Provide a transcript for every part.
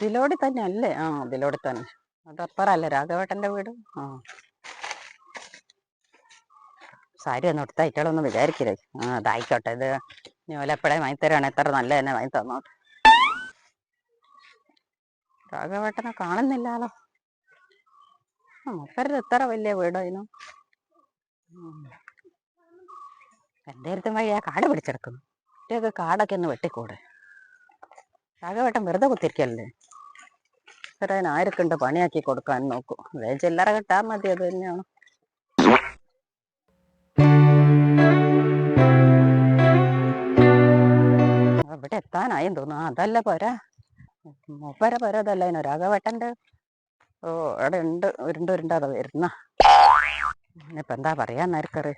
ഇതിലോടി തന്നെ അല്ലേ ആ ഇതിലോടി തന്നെ. അതപ്പറല്ലേ. രാഘവേട്ടന്റെ വീട് ആ. സാരി ഒന്ന് എടുത്തായിട്ടോളൊന്നും വിചാരിക്കരുത് ആ അതായിക്കോട്ടെ. ഇത് ഞോലപ്പഴേ വാങ്ങി തരാണ് എത്ര നല്ല തന്നെ വാങ്ങി തന്നോട്ടെ രാഘവേട്ടനെ കാണുന്നില്ലാലോ? ആ മുപ്പരത് എത്ര വലിയ വീടായിരുന്നു എന്റെ അടുത്തും വഴി ആ കാട് പിടിച്ചെടുക്കുന്നു കുട്ടിയൊക്കെ കാടൊക്കെ ഒന്ന് വെട്ടിക്കൂടെ? രാഘവേട്ടൻ വെറുതെ കുത്തിരിക്കല്ലേ? ഇത്രയും ആർക്കുണ്ട് പണിയാക്കി കൊടുക്കാൻ നോക്കൂ. വേ ചില്ലറ കിട്ടാ മതി അത് തന്നെയാണ്. ഇവിടെ എത്താനായും തോന്നുന്നു. അതല്ല പോരാ. മൂപ്പര പോരാ അതല്ല. രാഘവേട്ടന്റെ ഓ അവിടെ ഉണ്ട്. ഉരുണ്ട് ഉരുണ്ടാതെ വരുന്ന. ഇനിയിപ്പൊ എന്താ പറയാ നേർക്കറ്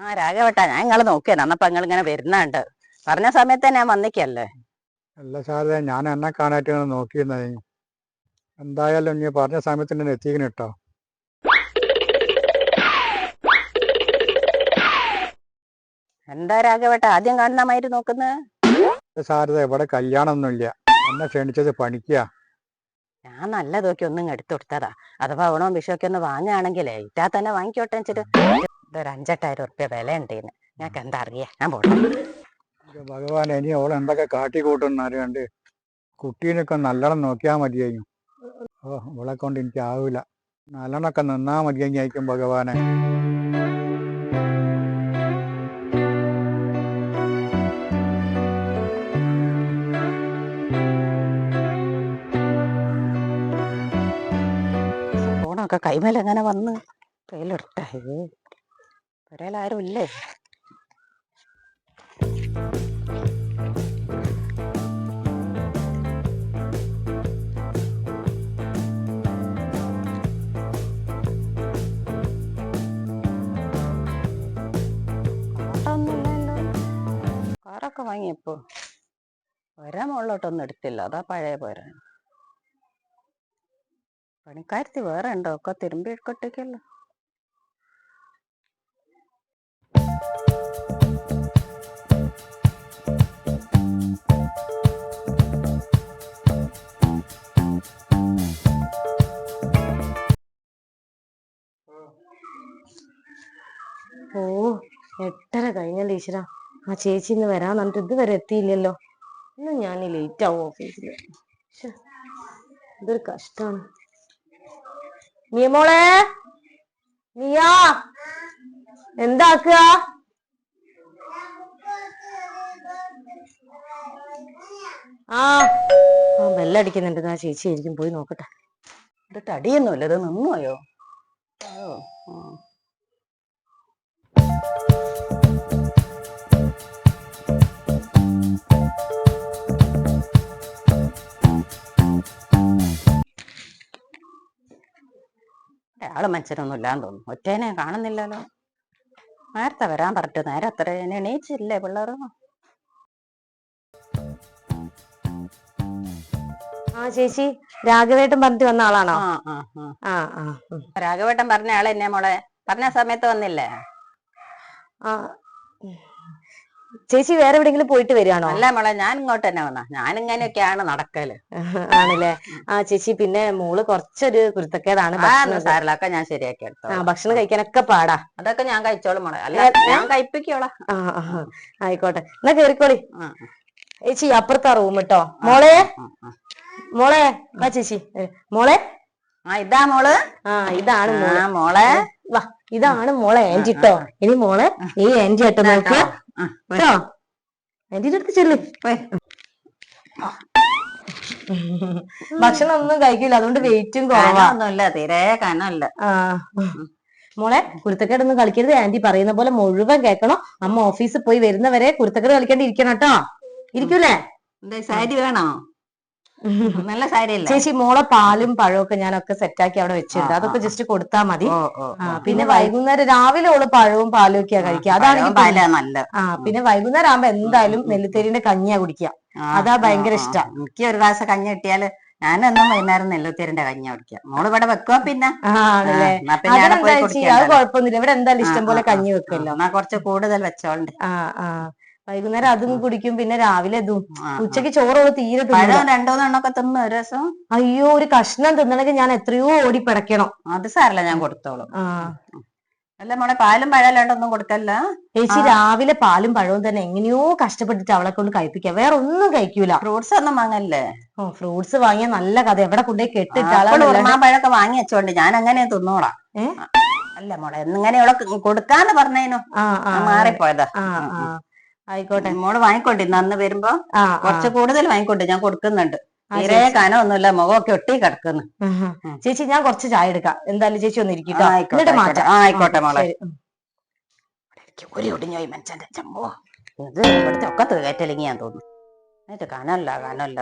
ആ രാഘവട്ടാ ഞാൻ നിങ്ങൾ നോക്കിയാണ് അന്നപ്പോ നിങ്ങൾ ഇങ്ങനെ വരുന്നുണ്ട്. പറഞ്ഞ സമയത്ത് ഞാൻ വന്നിക്കല്ലേ? അല്ല സാറേ ഞാൻ എന്നെ കാണാറ്റ് നോക്കിയിരുന്നത് എന്തായാലും നീ പറഞ്ഞ സമയത്ത് എന്നെ എത്തിക്കണം കേട്ടോ എന്താ രാഘവട്ട ആദ്യം കാണുന്ന മാതിരി നോക്കുന്നത് സാരത ഇവിടെ കല്യാണമൊന്നുമില്ല. എന്നെ ക്ഷണിച്ചത് പണിക്കാ. ഞാൻ നല്ല നോക്കി ഒന്നും എടുത്തു കൊടുത്തതാ. അഥവാ ഓണവും വിഷുവൊക്കെ ഒന്ന് വാങ്ങുകയാണെങ്കിലേ ഇറ്റാ തന്നെ വാങ്ങിക്കോട്ടെ വെച്ചിട്ട് ഇതൊരു അഞ്ചെട്ടായിരം ഉറുപ്പ്യ വില ഉണ്ടേന്ന് ഞങ്ങൾക്ക് എന്താ അറിയാ? ഞാൻ പോട്ടെ. ഭഗവാൻ ഇനി അവൾ എന്തൊക്കെ കാട്ടിക്കൂട്ടുന്ന അറിയാണ്ട് കുട്ടീനൊക്കെ നല്ലോണം നോക്കിയാൽ മതിയായിരുന്നു ഓ ഇവളെ കൊണ്ട് എനിക്ക് ആവില്ല നല്ലോണമൊക്കെ നിന്നാ മതിയെങ്കിൽ ആയിരിക്കും ഭഗവാനെ. ഫോണൊക്കെ കൈമേലെങ്ങനെ വന്ന് കയ്യിലിട്ടെ ഒരാളാരും ഇല്ലേ? കാറൊക്കെ വാങ്ങിയപ്പോ ഒരാ മുകളിലോട്ടൊന്നും എടുത്തില്ല. അതാ പഴയ പോരാണ് പണിക്കാരത്തി വേറെ ഉണ്ടോ? ഒക്കെ തിരുമ്പി എടുക്കട്ടേക്കല്ലോ ഓ എട്ടര കഴിഞ്ഞല്ലോ ഈശ്വര. ആ ചേച്ചി ഇന്ന് വരാൻ പറഞ്ഞിട്ട് ഇതുവരെ എത്തിയില്ലല്ലോ. ഇന്ന് ഞാൻ ലേറ്റ് ആവും ഓഫീസിൽ ഇതൊരു കഷ്ടാണ്. മിയമോളെ മിയാ? എന്താക്കുക? ആ. ആ ബെല്ലടിക്കുന്നുണ്ട്. ആ ചേച്ചി ആയിരിക്കും. പോയി നോക്കട്ടെ. ഇത് തടിയൊന്നുമില്ല ഇത് നിന്നുപോയോ. ആൾ മനുഷ്യനൊന്നും ഇല്ലാന്ന് തോന്നുന്നു. ഒറ്റേനെ കാണുന്നില്ലല്ലോ. നേരത്തെ വരാൻ പറഞ്ഞു നേരെ അത്ര. എണീച്ചില്ലേ പിള്ളേർ ആ ചേച്ചി. രാഘവേട്ടൻ പറഞ്ഞു വന്ന ആളാണോ? ആ ആ. രാഘവേട്ടൻ പറഞ്ഞ ആളെന്നെ മോളെ പറഞ്ഞ സമയത്ത് വന്നില്ലേ? ആ. ചേച്ചി വേറെ എവിടെങ്കിലും പോയിട്ട് വരികയാണോ അല്ല മോളെ ഞാൻ ഇങ്ങോട്ട് തന്നെ വന്നാ. ഞാൻ ഇങ്ങനെയൊക്കെയാണ് നടക്കൽ. ആണല്ലേ? ആ ചേച്ചി പിന്നെ മോൾ കുറച്ചൊരു കുരുത്തക്കേടാണ്. ഭക്ഷണം സാറിലൊക്കെ ഞാൻ ശരിയാക്കി എടുത്തോ ആ ഭക്ഷണം കഴിക്കാനൊക്കെ പാടാ. അതൊക്കെ ഞാൻ കഴിച്ചോളും മോളെ. അല്ല? ഞാൻ കഴിപ്പിക്കോളാ. ആ. ആയിക്കോട്ടെ. എന്നാ കേറിക്കോളി. ചേച്ചി അപ്പുറത്താ റൂം കേട്ടോ. മോളെ? മോളെ? ആ. ചേച്ചി. മോളെ? ആ ഇതാ മോൾ. ആ ഇതാണ് മോൾ. വാ ഇതാണ് മോളെ ആന്റി ട്ടോ. ഇനി മോളെ ഈ ആന്റി ആയിട്ട് നോക്കുക ആ, കേട്ടോ ആന്റിയുടെ അടുത്ത് ചെല്ലു. ഭക്ഷണം ഒന്നും കഴിക്കില്ല അതുകൊണ്ട് വെയിറ്റും കുറവാ. കനമൊന്നുമില്ല തീരെ കനല്ല മോളെ കുരുത്തക്കേടൊന്നും കളിക്കരുത്. ആന്റി പറയുന്ന പോലെ മുഴുവൻ കേൾക്കണം. അമ്മ ഓഫീസിൽ പോയി വരുന്നവരെ കുരുത്തക്കേട് കളിക്കേണ്ടി ഇരിക്കണം കേട്ടോ. ഇരിക്കൂലേ? സാരി വേണോ? നല്ല സാരിയല്ല? ചേച്ചി മോളെ പാലും പഴവും ഒക്കെ ഞാനൊക്കെ സെറ്റാക്കി അവിടെ വെച്ചിട്ടുണ്ട് അതൊക്കെ. ജസ്റ്റ് കൊടുത്താൽ മതി. പിന്നെ വൈകുന്നേരം രാവിലെ ഓൾ പഴവും പാലും ഒക്കെയാ കഴിക്കുക. അതാണെങ്കിൽ നല്ല ആ പിന്നെ വൈകുന്നേരം ആകുമ്പോ എന്തായാലും നെല്ലുത്തേരിന്റെ കഞ്ഞിയാ കുടിക്കുക. അതാ ഭയങ്കര ഇഷ്ടം. എനിക്ക് ഒരു ഗ്ലാസ് കഞ്ഞി കിട്ടിയാൽ ഞാനെന്നും വൈകുന്നേരം നെല്ലുത്തേരിന്റെ കഞ്ഞി കുടിക്കാം മോൾ ഇവിടെ വെക്കുക പിന്നെ. അത്. കുഴപ്പമൊന്നുമില്ല. ഇവിടെ എന്തായാലും ഇഷ്ടം പോലെ കഞ്ഞി വെക്കുമല്ലോ. എന്നാ കുറച്ച് കൂടുതൽ വെച്ചോണ്ട് ആ ആ. വൈകുന്നേരം അതും കുടിക്കും പിന്നെ രാവിലെ ഇതും. ഉച്ചയ്ക്ക് ചോറ് തീരെ പഴം രണ്ടൂന്നെണ്ണൊക്കെ തിന്നു ദിവസം അയ്യോ ഒരു കഷ്ണം തിന്നണമെങ്കിൽ ഞാൻ എത്രയോ ഓടി പിടയ്ക്കണം. അത് സാരല്ല ഞാൻ കൊടുത്തോളും. അല്ല മോളെ പാലും പഴമല്ലാണ്ടൊന്നും കൊടുക്കല്ല. ചേച്ചി. രാവിലെ പാലും പഴവും തന്നെ എങ്ങനെയോ കഷ്ടപ്പെട്ടിട്ട് അവളെ കൊണ്ട് കഴിപ്പിക്കാം. വേറെ ഒന്നും കഴിക്കൂല. ഫ്രൂട്ട്സ് ഒന്നും വാങ്ങല്ലേ? ഓ ഫ്രൂട്ട്സ് വാങ്ങിയ നല്ല കഥ എവിടെ കൊണ്ടുപോയി കെട്ടിട്ട്? പഴമൊക്കെ വാങ്ങി വെച്ചോണ്ട് ഞാൻ അങ്ങനെ തിന്നോളാം? അല്ല മോളെ എന്നിങ്ങനെ ഇവിടെ കൊടുക്കാന്ന് പറഞ്ഞേനു. മാറിപ്പോയതാ. ആയിക്കോട്ടെ. മോൾ വാങ്ങിക്കോട്ടെ അന്ന് വരുമ്പോ കുറച്ച് കൂടുതൽ വാങ്ങിക്കോട്ടെ ഞാൻ കൊടുക്കുന്നുണ്ട്. തീരെ കനമൊന്നുമില്ല. മുഖമൊക്കെ ഒട്ടി കിടക്കുന്നു. ചേച്ചി ഞാൻ കുറച്ച് ചായ എടുക്കാം. എന്തായാലും ചേച്ചി ഒന്ന് ഇരിക്കട്ടോ ആയിക്കോട്ടെ, എന്നിട്ട്. മാറ്റാം. മോളെ. ഒരു ഒടിഞ്ഞോയി മനുഷ്യന്റെ ചമ്മോ. ഇത് ഇവിടുത്തെ ഒക്കെ തീകറ്റലെങ്കി ഞാൻ തോന്നുന്നു. എന്നിട്ട് കനല്ല കനല്ല.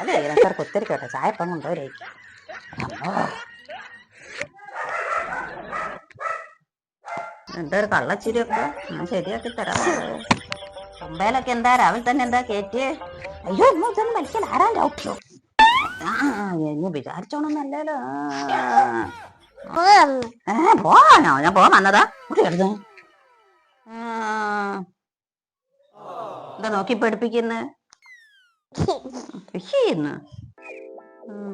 അതെ സാർ കുത്തിരിക്കട്ടെ ചായപ്പം കൊണ്ടുവരേ എന്താ ഒരു കള്ളച്ചിരിയൊക്കെ ഞാൻ ശരിയാക്കി തരാം മുമ്പേലൊക്കെ എന്താ? രാവിലെ തന്നെ എന്താ കേറ്റിയേ? അയ്യോ ഒന്നും ഇതൊന്നും വലിക്കൽ ആരാ ഡൗട്ടോ ആ എന്നെ വിചാരിച്ചോണമെന്നല്ലല്ലോ ഏ പോവാനോ? ഞാൻ പോവാൻ വന്നതാ. ഇവിടെ കിടന്ന് എന്താ നോക്കി പഠിപ്പിക്കുന്ന?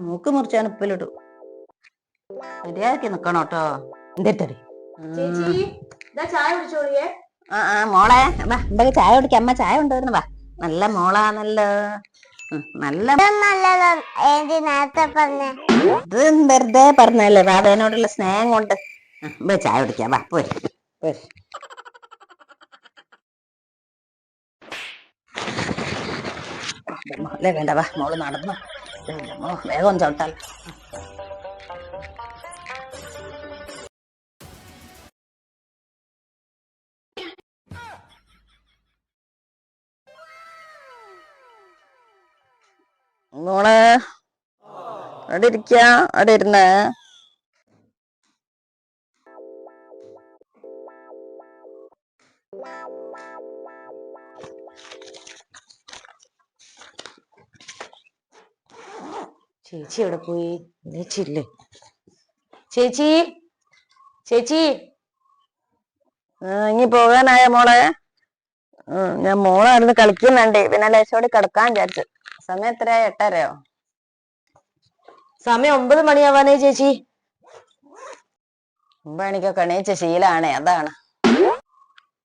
മൂക്ക് മുറിച്ചാൻ ഉപ്പിലിടും. ശരിയാക്കി നിക്കണം കേട്ടോ എന്തെത്തടി ചേച്ചി ഇതാ ചായ കുടിച്ചോളിയേ ആ ആ മോളെ വാ എന്തൊക്കെ ചായ കുടിക്കാം. അമ്മ ചായ കൊണ്ടുവരുന്നു വാ. നല്ല മോളാണല്ലോ. ഉം, നല്ല നല്ലതാ ഏന്റി നേരത്തെ പറഞ്ഞേ ഇത് വെറുതെ പറഞ്ഞല്ലേ രാധേനോടുള്ള സ്നേഹം കൊണ്ട്. ആ, വാ ചായ കുടിക്കാം വാ പോര് പോര്. മോളെ വേണ്ട വാ മോൾ നടന്നു. വേഗം ചവിട്ടാൽ അവിടെ ഇരിക്ക അവിടെ ഇരുന്ന് ചേച്ചി എവിടെ പോയി? ചേച്ചിയില്ലേ ചേച്ചി? ചേച്ചി? ഇനി പോകാനായ മോളെ? ഞാൻ മോളായിരുന്നു കളിക്കുന്നുണ്ട്. പിന്നെ ലേശോടി കിടക്കാൻ വിചാരിച്ചു. സമയം എത്രയാ എട്ടരയോ? സമയം ഒമ്പത് മണിയാവാനേ ചേച്ചി. മുമ്പ് എനിക്കൊക്കെ എണീച്ച ശീലാണേ അതാണ്.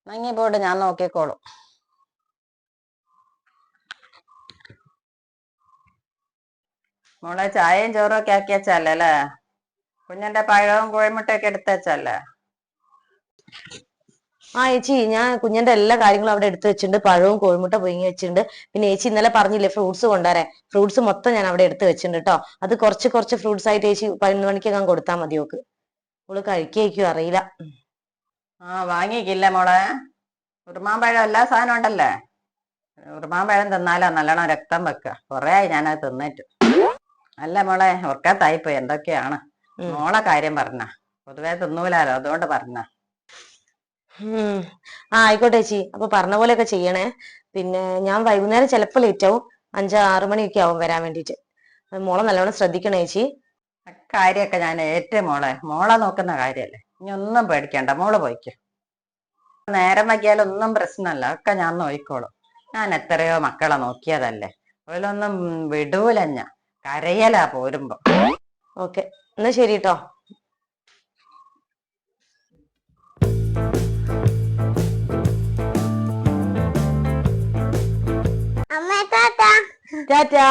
മങ്ങി പോയിട്ട് ഞാൻ നോക്കിക്കോളും. മോളെ ചായയും ചോറും ഒക്കെ കുഞ്ഞിന്റെ പഴവും കോഴിമുട്ടയൊക്കെ എടുത്ത് വെച്ചല്ലേ? ആ ചേച്ചി ഞാൻ കുഞ്ഞിന്റെ എല്ലാ കാര്യങ്ങളും അവിടെ എടുത്തു വെച്ചിട്ടുണ്ട്. പഴവും കോഴിമുട്ട പുഴുങ്ങി വെച്ചിട്ടുണ്ട്. പിന്നെ ചേച്ചി ഇന്നലെ പറഞ്ഞില്ലേ ഫ്രൂട്ട്സ് കൊണ്ടുവരാൻ. ഫ്രൂട്ട്സ് മൊത്തം ഞാൻ അവിടെ എടുത്തു വെച്ചിട്ടുണ്ട് കേട്ടോ അത് കുറച്ച് കുറച്ച് ഫ്രൂട്ട്സ് ആയിട്ട് ചേച്ചി പതിനൊന്ന് മണിക്കകം കൊടുത്താൽ മതി ഓക്ക്. ഓൾ കഴിക്കും അറിയില്ല. ആ വാങ്ങിക്കില്ല മോളെ? ഉറുമാമ്പഴം എല്ലാ സാധനം ഉണ്ടല്ലേ? ഉറുമാമ്പഴം തിന്നാലോ നല്ലോണം രക്തം വെക്കുക കൊറേ ആയി ഞാനത് തിന്നിട്ട്. അല്ല മോളെ ഉറക്കത്തായിപ്പോയി. എന്തൊക്കെയാണ്? മോളെ കാര്യം പറഞ്ഞ. പൊതുവേ തിന്നൂലാലോ. അതുകൊണ്ട് പറഞ്ഞ. ആ ആയിക്കോട്ടെ ചേച്ചി. അപ്പൊ പറഞ്ഞ പോലെയൊക്കെ ചെയ്യണേ. പിന്നെ ഞാൻ വൈകുന്നേരം ചിലപ്പോൾ ലേറ്റ് ആവും. അഞ്ച് ആറ് മണിയൊക്കെ ആവും വരാൻ വേണ്ടിട്ട്. മോളെ നല്ലോണം ശ്രദ്ധിക്കണേ ചേച്ചി. കാര്യമൊക്കെ ഞാൻ ഏറ്റവും മോളെ. മോളെ നോക്കുന്ന കാര്യല്ലേ? ഇനി ഒന്നും പേടിക്കണ്ട. മോൾ പോയിക്കോ. നേരം വൈകിയാലൊന്നും പ്രശ്നമല്ല. ഒക്കെ ഞാൻ നോക്കിക്കോളും. ഞാൻ എത്രയോ മക്കളെ നോക്കിയതല്ലേ. അതിലൊന്നും ഞാൻ കരയലാ പോരുമ്പോ. ഓക്കെ. എന്നാ ശരി കേട്ടോ ടാറ്റാ.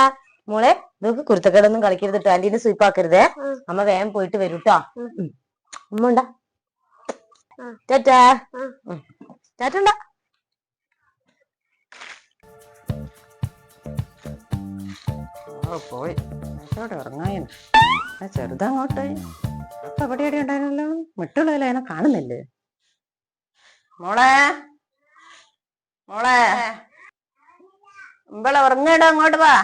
മോളെ നോക്ക് കുരുത്തക്കേടൊന്നും കളിക്കരുത് കേട്ടോ ആന്റീനെ സ്വീപ്പാക്കരുതേ അമ്മ വേഗം പോയിട്ട് വരൂ കേട്ടോ. അമ്മ ഉണ്ടാ? ടാറ്റാ. ടാറ്റ ഉണ്ടാ? ഓ പോയി. എവിടെ ഉറങ്ങായിരുന്നു ആ ചെറുതങ്ങോട്ട്. അപ്പൊ എവിടെ എവിടെ ഉണ്ടായിരുന്നല്ലോ? അതിനെ കാണുന്നില്ലേ? മോളെ. മോളെ. ഇമ്പളെ ഉറങ്ങടോ അങ്ങോട്ട് വാ.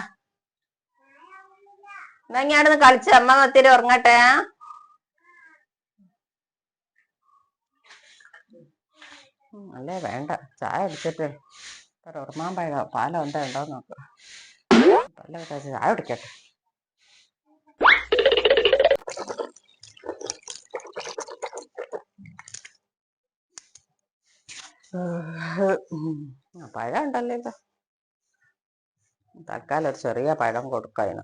എന്നാ അവിടുന്ന് കളിച്ച്. അമ്മ ഒത്തിരി ഉറങ്ങട്ടെ. അല്ലേ വേണ്ട. ചായ അടിച്ചിട്ട് ഉറമാൻ പഴോ പാലോ എന്താ ഉണ്ടോ നോക്ക്. പല്ല ചായ കുടിക്കട്ടെ. പഴ ഉണ്ടല്ലോ ഇത്. തൽക്കാലം ഒരു ചെറിയ പഴം കൊടുക്കുക അതിന്.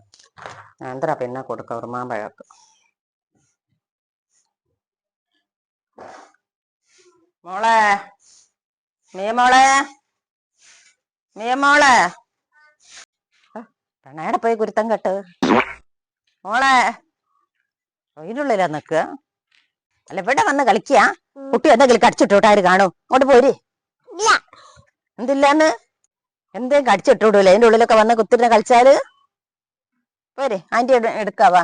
ആന്ധ്ര പിന്നെ കൊടുക്കുക ഉറുമാൻ പഴക്ക് മോളെ മീ മോളെ മീ മോളെ. പെണ്ണയുടെ പോയി കുരുത്തം കെട്ട്. മോളെ അതിനുള്ളിലാ നിക്കുക അല്ല ഇവിടെ വന്ന് കളിക്കുക കുട്ടി എന്തെങ്കിലും കടിച്ചിട്ടോട്ടാര് കാണും? അങ്ങോട്ട് പോരി. എന്തില്ലാന്ന്? എന്തേലും കടിച്ചിട്ടൂടൂല? അതിന്റെ ഉള്ളിലൊക്കെ വന്ന് കുത്തിരുന്ന് കളിച്ചാൽ? പോരെ ആന്റി എടുക്കാവാ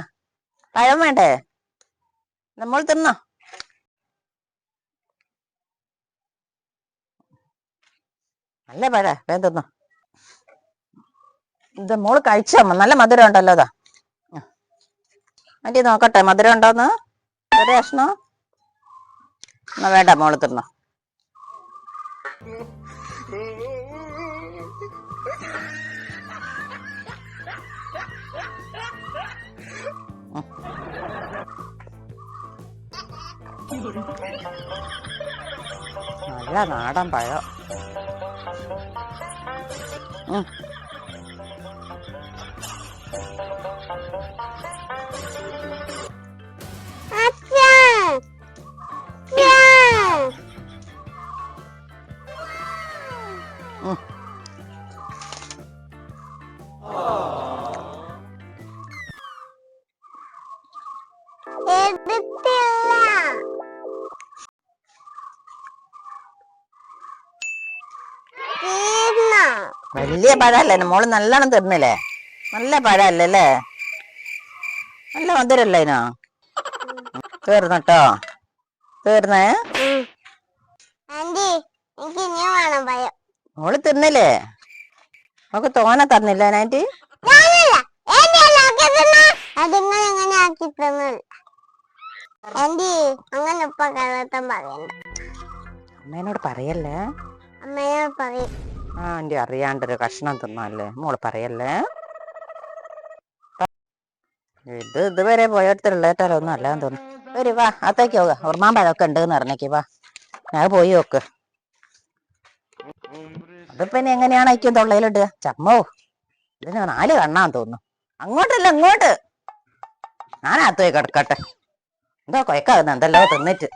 പഴം വേണ്ടേ? നമ്മൾ തിന്നോ? നല്ല പഴ വേഗം തിന്നോ. ഇത് മോൾ കഴിച്ചോ? നല്ല മധുരം ഉണ്ടല്ലോ അതാ ആന്റി നോക്കട്ടെ മധുരം ഉണ്ടോന്ന്? ഒരു വേണ്ട മോൾ തിന്നോ. നല്ല നാടൻ പഴം. ഉം. വലിയ പഴമല്ലേ? മോൾ നല്ലോണം തിന്നില്ലേ? നല്ല പഴമല്ലേ അല്ലേ നല്ല മധുരല്ലേ അതിനോ? തീർന്നട്ടോ തീർന്നേ? മോൾ തിന്നില്ലേ? നമുക്ക് തോനെ തന്നില്ല ആന്റി അങ്ങനെ പറയണ്ട. അമ്മേനോട് പറയല്ലേ? അമ്മയോട് പറയും. ആ ആന്റി അറിയാണ്ടൊരു കഷ്ണം തിന്നല്ലേ? മോൾ പറയല്ലേ? ഇത് ഇതുവരെ പോയടത്തുള്ളേറ്റാലോ ഒന്നും അല്ലാന്ന് തോന്നുന്നു. വരി വാ അത്തേക്ക് പോക. ഉറമാൻ പഴമൊക്കെ ഉണ്ട് എന്ന് പറഞ്ഞേക്ക് വാ. ഞാൻ പോയി നോക്ക്. അത് പിന്നെ എങ്ങനെയാണ് അയക്കും തൊള്ളയിലിടുക? ചമ്മോ ഇതിന് നാല് കണ്ണാന്ന് തോന്നുന്നു. അങ്ങോട്ടല്ല അങ്ങോട്ട് ഞാൻ അകത്ത് പോയി കിടക്കട്ടെ. എന്തോ കൊയക്കാകുന്ന എന്തല്ലോ തിന്നിട്ട്.